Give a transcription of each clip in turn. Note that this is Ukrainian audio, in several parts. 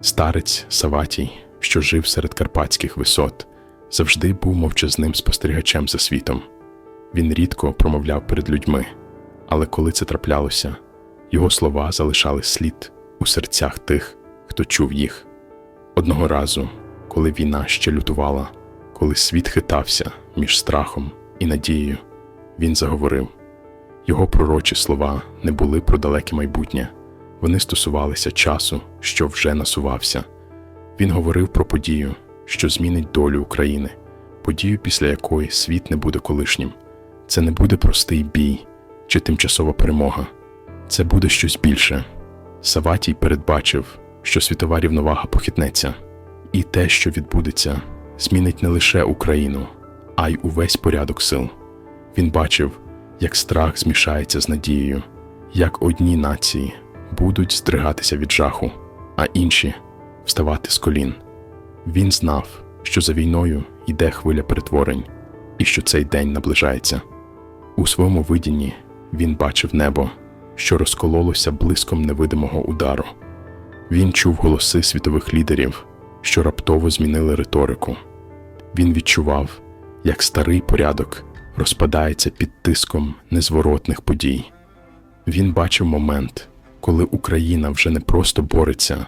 Старець Саватій, що жив серед карпатських висот, завжди був мовчазним спостерігачем за світом. Він рідко промовляв перед людьми, але коли це траплялося, його слова залишали слід у серцях тих, хто чув їх. Одного разу, коли війна ще лютувала, коли світ хитався між страхом і надією, він заговорив. Його пророчі слова не були про далеке майбутнє, вони стосувалися часу, що вже насувався. Він говорив про подію, що змінить долю України, подію, після якої світ не буде колишнім. Це не буде простий бій чи тимчасова перемога, це буде щось більше. Саватій передбачив, що світова рівновага похитнеться, і те, що відбудеться, змінить не лише Україну, а й увесь порядок сил. Він бачив, як страх змішається з надією, як одні нації будуть здригатися від жаху, а інші вставати з колін. Він знав, що за війною йде хвиля перетворень, і що цей день наближається. У своєму видінні він бачив небо, що розкололося блиском невидимого удару. Він чув голоси світових лідерів, що раптово змінили риторику. Він відчував, як старий порядок розпадається під тиском незворотних подій. Він бачив момент, коли Україна вже не просто бореться,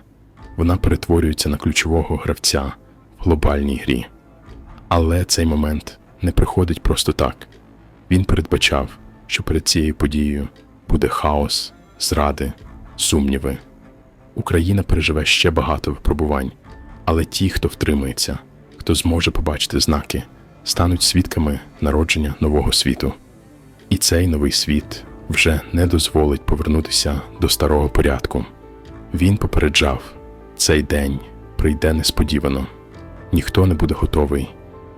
вона перетворюється на ключового гравця в глобальній грі. Але цей момент не приходить просто так. Він передбачав, що перед цією подією буде хаос, зради, сумніви. Україна переживе ще багато випробувань, але ті, хто втримається, хто зможе побачити знаки, стануть свідками народження нового світу. І цей новий світ вже не дозволить повернутися до старого порядку. Він попереджав, цей день прийде несподівано, ніхто не буде готовий,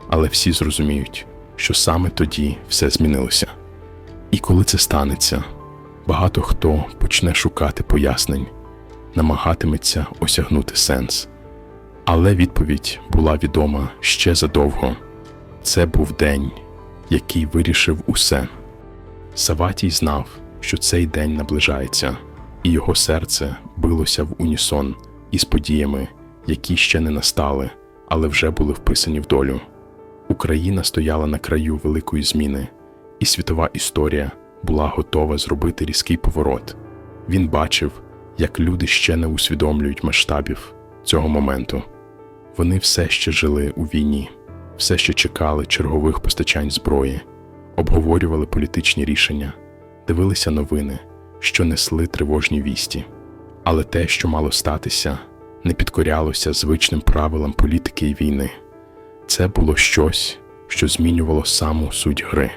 але всі зрозуміють, що саме тоді все змінилося. І коли це станеться, багато хто почне шукати пояснень, намагатиметься осягнути сенс. Але відповідь була відома ще задовго. Це був день, який вирішив усе. Саватій знав, що цей день наближається, і його серце билося в унісон із подіями, які ще не настали, але вже були вписані в долю. Україна стояла на краю великої зміни, і світова історія була готова зробити різкий поворот. Він бачив, як люди ще не усвідомлюють масштабів цього моменту. Вони все ще жили у війні, все ще чекали чергових постачань зброї, обговорювали політичні рішення, дивилися новини, що несли тривожні вісті. Але те, що мало статися, не підкорялося звичним правилам політики і війни. Це було щось, що змінювало саму суть гри.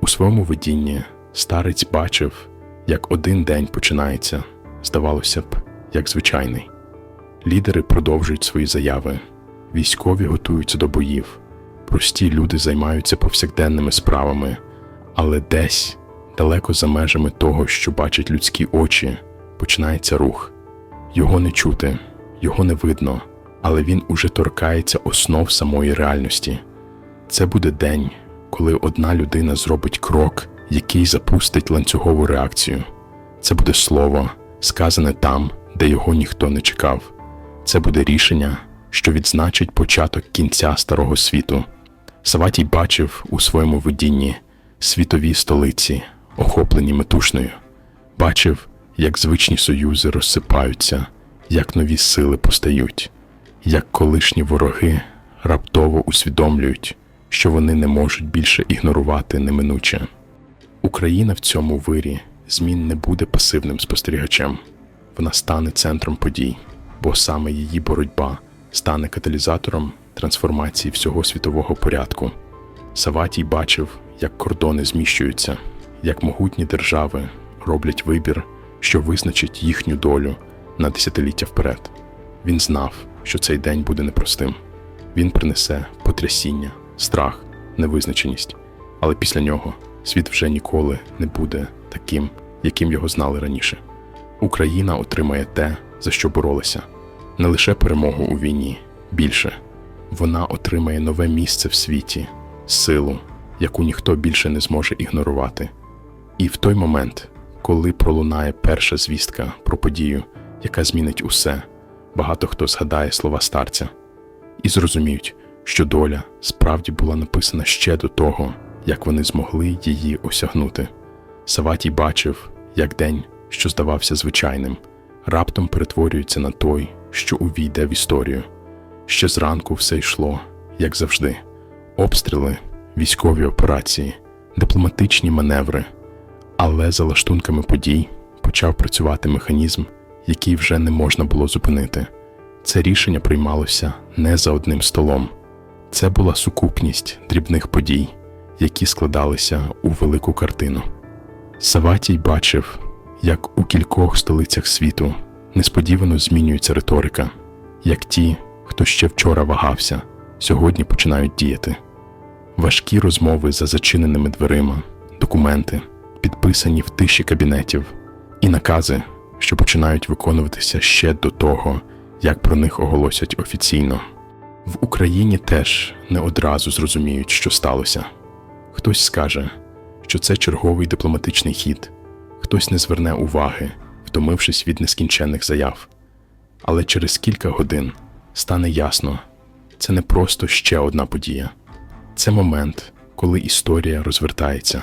У своєму видінні старець бачив, як один день починається, здавалося б, як звичайний. Лідери продовжують свої заяви, військові готуються до боїв, прості люди займаються повсякденними справами, але десь, далеко за межами того, що бачать людські очі, починається рух. Його не чути, його не видно, але він уже торкається основ самої реальності. Це буде день, коли одна людина зробить крок, який запустить ланцюгову реакцію. Це буде слово, сказане там, де його ніхто не чекав. Це буде рішення, що відзначить початок кінця старого світу. Саватій бачив у своєму видінні світові столиці, охоплені метушною, бачив, як звичні союзи розсипаються, як нові сили постають, як колишні вороги раптово усвідомлюють, що вони не можуть більше ігнорувати неминуче. Україна в цьому вирі змін не буде пасивним спостерігачем, вона стане центром подій, бо саме її боротьба стане каталізатором трансформації всього світового порядку. Саватій бачив, як кордони зміщуються, як могутні держави роблять вибір, що визначить їхню долю на десятиліття вперед. Він знав, що цей день буде непростим. Він принесе потрясіння, страх, невизначеність, але після нього світ вже ніколи не буде таким, яким його знали раніше. Україна отримає те, за що боролася, не лише перемогу у війні, більше вона отримає нове місце в світі, силу, яку ніхто більше не зможе ігнорувати. І в той момент, коли пролунає перша звістка про подію, яка змінить усе, багато хто згадає слова старця і зрозуміють, що доля справді була написана ще до того, як вони змогли її осягнути. Саватій бачив, як день, що здавався звичайним, раптом перетворюється на той, що увійде в історію. Ще зранку все йшло, як завжди: обстріли, військові операції, дипломатичні маневри. Але за лаштунками подій почав працювати механізм, який вже не можна було зупинити. Це рішення приймалося не за одним столом. Це була сукупність дрібних подій, які складалися у велику картину. Саватій бачив, як у кількох столицях світу несподівано змінюється риторика, як ті, хто ще вчора вагався, сьогодні починають діяти. Важкі розмови за зачиненими дверима, документи, підписані в тиші кабінетів, і накази, що починають виконуватися ще до того, як про них оголосять офіційно. В Україні теж не одразу зрозуміють, що сталося. Хтось скаже, що це черговий дипломатичний хід, хтось не зверне уваги, втомившись від нескінченних заяв. Але через кілька годин стане ясно, це не просто ще одна подія, це момент, коли історія розвертається.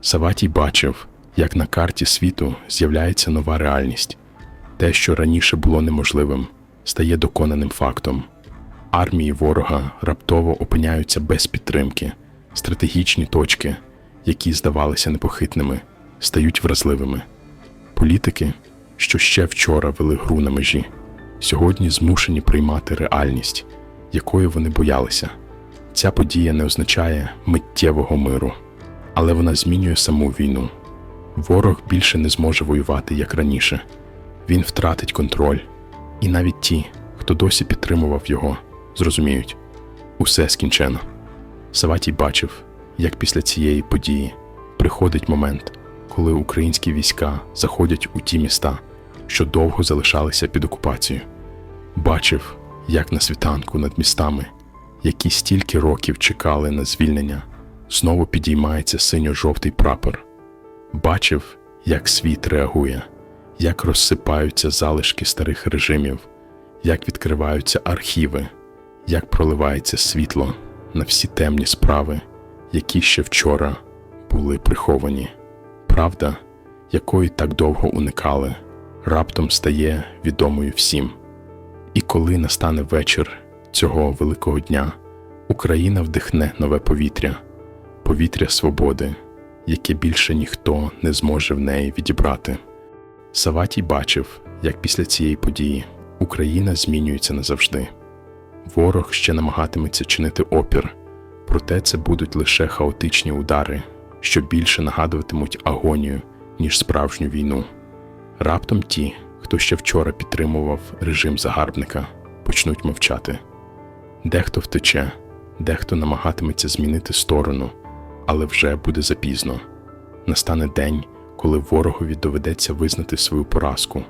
Саватій бачив, як на карті світу з'являється нова реальність. Те, що раніше було неможливим, стає доконаним фактом. Армії ворога раптово опиняються без підтримки, стратегічні точки, які здавалися непохитними, стають вразливими. Політики, що ще вчора вели гру на межі, сьогодні змушені приймати реальність, якої вони боялися. Ця подія не означає миттєвого миру, але вона змінює саму війну. Ворог більше не зможе воювати як раніше. Він втратить контроль, і навіть ті, хто досі підтримував його, зрозуміють усе скінчено. Саватій бачив, як після цієї події приходить момент, коли українські війська заходять у ті міста, що довго залишалися під окупацією. Бачив, як на світанку над містами, які стільки років чекали на звільнення, знову підіймається синьо-жовтий прапор. Бачив, як світ реагує, як розсипаються залишки старих режимів, як відкриваються архіви, як проливається світло на всі темні справи, які ще вчора були приховані. Правда, якої так довго уникали, раптом стає відомою всім. І коли настане вечір цього великого дня, Україна вдихне нове повітря, повітря свободи, яке більше ніхто не зможе в неї відібрати. Саватій бачив, як після цієї події Україна змінюється назавжди. Ворог ще намагатиметься чинити опір, проте це будуть лише хаотичні удари, що більше нагадуватимуть агонію, ніж справжню війну. Раптом ті, хто ще вчора підтримував режим загарбника, почнуть мовчати. Дехто втече, дехто намагатиметься змінити сторону, але вже буде запізно. Настане день, коли ворогові доведеться визнати свою поразку.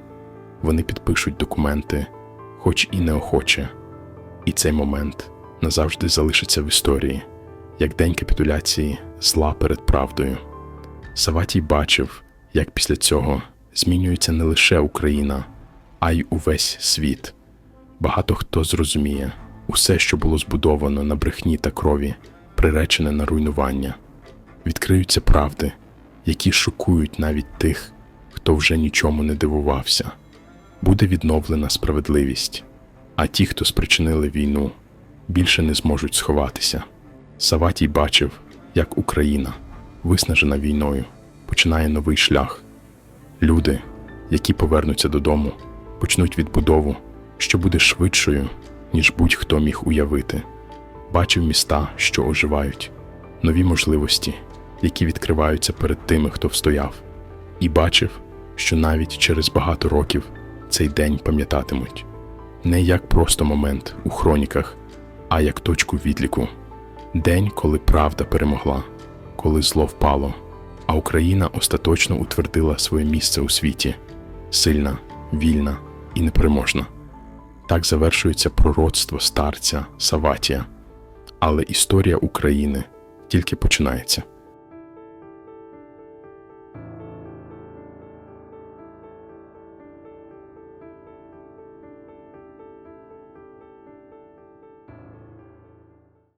Вони підпишуть документи, хоч і неохоче, і цей момент назавжди залишиться в історії, як день капітуляції зла перед правдою. Саватій бачив, як після цього змінюється не лише Україна, а й увесь світ. Багато хто зрозуміє, усе, що було збудовано на брехні та крові, приречене на руйнування. Відкриються правди, які шокують навіть тих, хто вже нічому не дивувався. Буде відновлена справедливість, а ті, хто спричинили війну, більше не зможуть сховатися. Саватій бачив, як Україна, виснажена війною, починає новий шлях. Люди, які повернуться додому, почнуть відбудову, що буде швидшою, ніж будь-хто міг уявити. Бачив міста, що оживають, нові можливості, які відкриваються перед тими, хто встояв, і бачив, що навіть через багато років цей день пам'ятатимуть не як просто момент у хроніках, а як точку відліку. День, коли правда перемогла, коли зло впало, а Україна остаточно утвердила своє місце у світі сильна, вільна і непереможна. Так завершується пророцтво старця Саватія. Але історія України тільки починається.